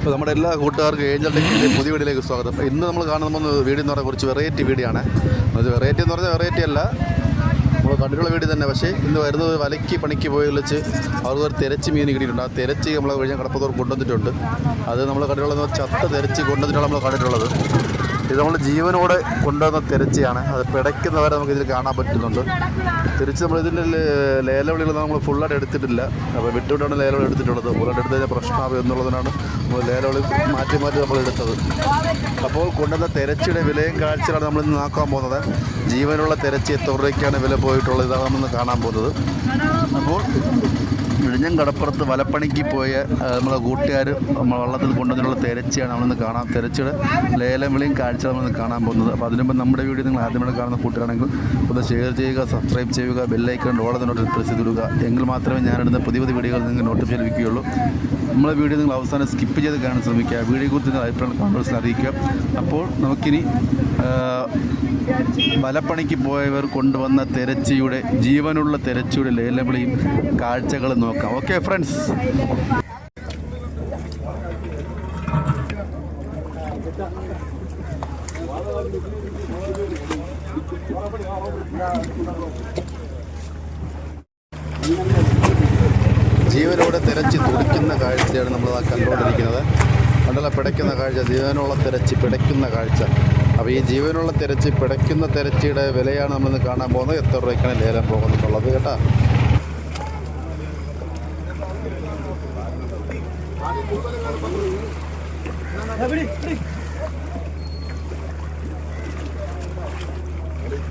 അപ്പോൾ നമ്മുടെ എല്ലാ കൂട്ടുകാർക്കും ഏഞ്ചൽ ടെക്കിന്റെ പുതിയ വീഡിയോയിലേക്ക് സ്വാഗതം. ഇന്ന് നമ്മൾ കാണുന്ന വീഡിയോ എന്ന് കുറച്ച് വെറൈറ്റി വീഡിയോയാണ് അത് വെറൈറ്റി എന്ന് പറഞ്ഞാൽ വെറൈറ്റി അല്ല. നമ്മൾ കണ്ടിട്ടുള്ള വീഡിയോ തന്നെ പക്ഷേ ഇന്ന് വരുന്നത് വലയ്ക്ക് പണിക്ക് പോയി വിളിച്ച് അവർക്ക് ഒരു തിരച്ച് മീൻ കിട്ടിയിട്ടുണ്ട്. ആ തിരച്ച് നമ്മൾ കഴിഞ്ഞ കടപ്പത്തോർ കൊണ്ടുവന്നിട്ടുണ്ട്. അത് നമ്മൾ കണ്ടിട്ടുള്ളത് ചത്ത തിരച്ച് കൊണ്ടുവന്നിട്ടാണ് നമ്മൾ കണ്ടിട്ടുള്ളത്. ഇത് നമ്മൾ ജീവനോടെ കൊണ്ടുവന്ന തിരച്ചിയാണ്. അത് പിടയ്ക്കുന്നവരെ നമുക്ക് ഇതിൽ കാണാൻ പറ്റുന്നുണ്ട്. തിരിച്ച് നമ്മൾ ഇതിൽ ലേലവിളികൾ നമ്മൾ ഫുള്ളായിട്ട് എടുത്തിട്ടില്ല. അപ്പോൾ വിട്ടുവിട്ടാണ് ലേലവിളി എടുത്തിട്ടുള്ളത്. ഫുള്ളായിട്ട് എടുത്തു കഴിഞ്ഞാൽ പ്രശ്നമാകും എന്നുള്ളതിനാണ് നമ്മൾ ലേലവിളി മാറ്റി മാറ്റി നമ്മൾ എടുത്തത്. അപ്പോൾ കൊണ്ടുവന്ന തിരച്ചിയുടെ വിലയും കാഴ്ചയാണ് നമ്മൾ ഇന്ന് നോക്കാൻ പോകുന്നത്. ജീവനുള്ള തിരച്ചി എത്ര രൂപയ്ക്കാണ് വില പോയിട്ടുള്ളത്. ഇതാണ് നമ്മളിന്ന് കാണാൻ പോകുന്നത്. അപ്പോൾ വിഴിഞ്ഞം കടപ്പുറത്ത് വലപ്പണിക്ക് പോയ നമ്മളെ കൂട്ടുകാർ നമ്മൾ വള്ളത്തിൽ കൊണ്ടുവന്നിട്ടുള്ള തിരച്ചിയാണ് നമ്മളിന്ന് കാണാം തിരച്ചിയുടെ ലേലം വിളിയും കാഴ്ച നമ്മളിന്ന് കാണാൻ പോകുന്നത്. അപ്പോൾ അതിനുമ്പോൾ നമ്മുടെ വീഡിയോ നിങ്ങൾ ആദ്യമായിട്ട് കാണുന്ന കൂട്ടുകാരാണെങ്കിൽ ഒന്ന് ഷെയർ ചെയ്യുക സബ്സ്ക്രൈബ് ചെയ്യുക ബെല്ലൈക്കൺ ഓളെ നോട്ട് പ്രസ് ചെയ്തിടുക. എങ്കിൽ മാത്രമേ ഞാനിടുന്ന പുതിയ പുതിയ വീഡിയോകൾ നിങ്ങൾ നോട്ടിഫിക്കേഷൻ ലഭിക്കുകയുള്ളൂ. നമ്മളെ വീഡിയോ നിങ്ങൾ അവസാനം സ്കിപ്പ് ചെയ്ത് കാണാൻ ശ്രമിക്കുക. വീഡിയോയെക്കുറിച്ച് നിങ്ങൾ അഭിപ്രായം കമൻസിൽ അറിയിക്കുക. അപ്പോൾ നമുക്കിനി വലപ്പണിക്ക് പോയവർ കൊണ്ടുവന്ന തെരച്ചിയുടെ ജീവനുള്ള തെരച്ചിയുടെ ലേലവിളിയും കാഴ്ചകളും നോക്കാം. ഓക്കെ ഫ്രണ്ട്സ് ജീവനോടെ തിരച്ച് തുടിക്കുന്ന കാഴ്ചയാണ് നമ്മൾ കണ്ടുകൊണ്ടിരിക്കുന്നത്. കണ്ടല്ല പിടയ്ക്കുന്ന കാഴ്ച ജീവനുള്ള തിരച്ച് പിടയ്ക്കുന്ന കാഴ്ച. അപ്പോൾ ഈ ജീവനുള്ള തിരച്ച് പിടയ്ക്കുന്ന തിരച്ചിയുടെ വിലയാണ് നമ്മളിന്ന് കാണാൻ പോകുന്നത്. എത്ര രൂപയ്ക്കാണ് ലേലം പോകുന്നുള്ളത് കേട്ടാ?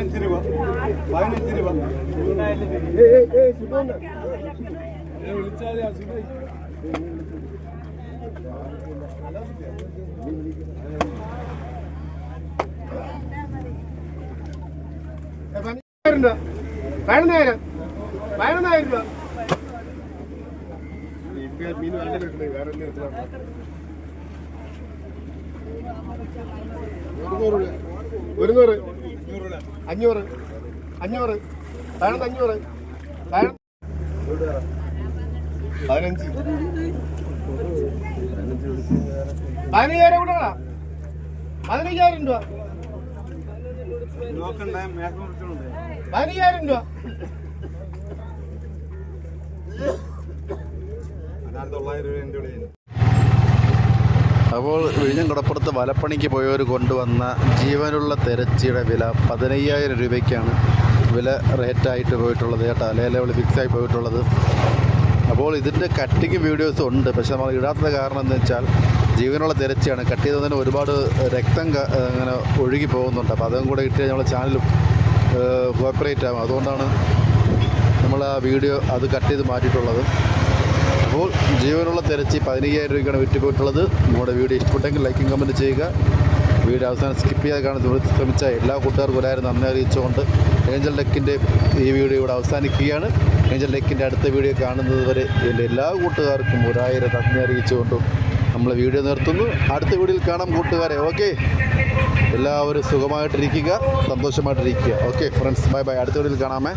പതിനഞ്ച് രൂപ പതിനഞ്ച് രൂപ വിളിച്ചാൽ പതിനൊന്നായിരം പതിനൊന്നായിരം രൂപ മീൻ കിട്ടുന്നത് വേറെ ഒന്നും ഒരു ഒരുന്നൂറ് അഞ്ഞൂറ് അഞ്ഞൂറ്. താഴത്ത് അഞ്ഞൂറ്. പതിനഞ്ച്. പതിനയ്യായിരം കൂടെ. പതിനയ്യായിരം രൂപ. പതിനയ്യായിരം രൂപ. തൊള്ളായിരം രൂപ എന്റെ അപ്പോൾ വിഴിഞ്ഞം കടപ്പുറത്ത് വലപ്പണിക്ക് പോയവർ കൊണ്ടുവന്ന ജീവനുള്ള തെരച്ചിയുടെ വില പതിനയ്യായിരം രൂപയ്ക്കാണ് വില റേറ്റായിട്ട് പോയിട്ടുള്ളത്. കേട്ടോ ഫിക്സ് ഫിക്സായി പോയിട്ടുള്ളത്. അപ്പോൾ ഇതിന്റെ കട്ടിങ് വീഡിയോസ് ഉണ്ട്. പക്ഷെ നമ്മൾ ഇടാത്തത് കാരണം എന്ന് വെച്ചാൽ ജീവനുള്ള തിരച്ചിയാണ്. കട്ട് ചെയ്തതിന് ഒരുപാട് രക്തം അങ്ങനെ ഒഴുകി പോകുന്നുണ്ട്. അപ്പോൾ അതും കൂടെ ഇട്ട് നമ്മളെ ചാനലും കോപ്പറേറ്റ് ആകും അതുകൊണ്ടാണ് നമ്മൾ ആ വീഡിയോ അത് കട്ട് ചെയ്ത് മാറ്റിയിട്ടുള്ളത്. അപ്പോൾ ജീവനുള്ള തിരച്ചി പതിനയ്യായിരം രൂപയ്ക്കാണ് വിറ്റ് പോയിട്ടുള്ളത് നമ്മുടെ വീഡിയോ ഇഷ്ടപ്പെട്ടെങ്കിൽ ലൈക്കും കമന്റ് ചെയ്യുക. വീഡിയോ അവസാനം സ്കിപ്പ് ചെയ്യാതെ കാണാൻ ശ്രമി- ശ്രമിച്ച എല്ലാ കൂട്ടുകാർക്കും ഒരായിരം നന്ദി അറിയിച്ചുകൊണ്ട് ഏഞ്ചൽ ഡെക്കിന്റെ ഈ വീഡിയോ ഇവിടെ അവസാനിക്കുകയാണ്. ഏഞ്ചൽ ഡെക്കിന്റെ അടുത്ത വീഡിയോ കാണുന്നത് വരെ എന്റെ എല്ലാ കൂട്ടുകാർക്കും ഒരായിരം നന്ദി അറിയിച്ചുകൊണ്ടും നമ്മൾ വീഡിയോ നിർത്തുന്നു. അടുത്ത വീഡിയോയിൽ കാണാം കൂട്ടുകാരെ. ഓക്കെ എല്ലാവരും സുഖമായിട്ടിരിക്കുക സന്തോഷമായിട്ടിരിക്കുക. ഓക്കെ ഫ്രണ്ട്സ് ബൈ ബൈ അടുത്ത വീഡിയോയിൽ കാണാമേ.